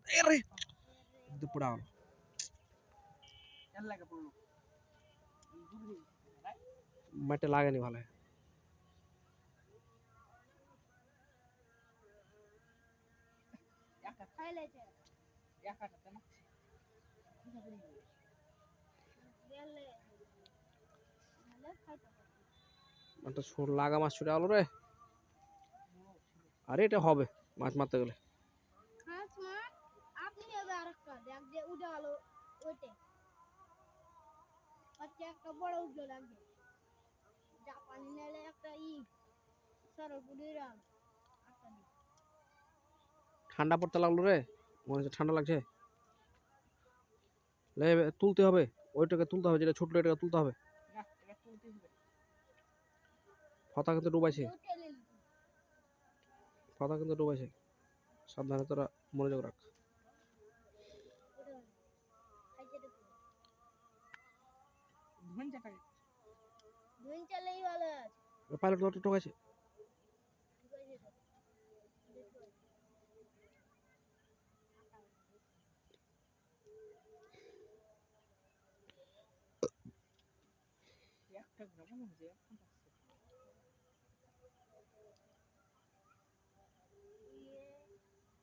अरे दुपड़ा এর লাগে পড়লো मटे लागे नहीं वाला है একা খাইলেছে একা কাটে না গেলে নালে খাইতে হবে একটা ছোট লাগা মাছ ছুটে আলো রে আরে এটা হবে মাছ মারতে গেলে উঠে ওইটে আচ্ছা একটা বড় উঠল জাপানি নালে একটা ই সরপুরির। ঠান্ডা পড়তে লাগল রে মনে হচ্ছে ঠান্ডা লাগছে। তুলতে হবে ওইটাকে তুলতে হবে যেটা ছোট্ট এটাকে তুলতে হবে। না এটা তুলতে হবে। ফতা কিন্তু ডুবাইছে। ফতা কিন্তু ডুবাইছে। সাবধানে তোরা মনোযোগ রাখ। ধন চালেই ভালো আছে। পাইলট। একটা গ্রাম এখন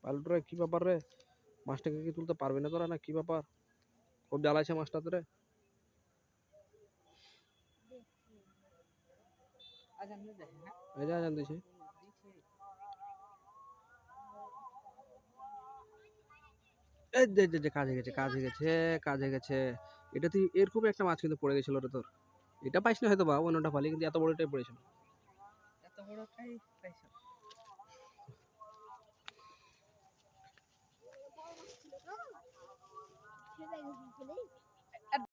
ইয়ে, কি ব্যাপার রে? মাছটাকে কি তুলতে পারবি না তোরা না কি ব্যাপার? খুব জ্বালাইছে মাছটাতে রে। আজ আমি দেখি হ্যাঁ এই যা জান দিছে। এই যে যে কাজ গেছে কাজ গেছে কাজ গেছে। এটা তুই এরকম একটা মাছ কিন্তু পড়ে গেছিল রে তোর। এটা পাইস না হয়তো বা অন্যটা পালি কিন্তু এত বড়টাই পড়েছিল। এত বড়টাই পাইছো। সেটাই বুঝলি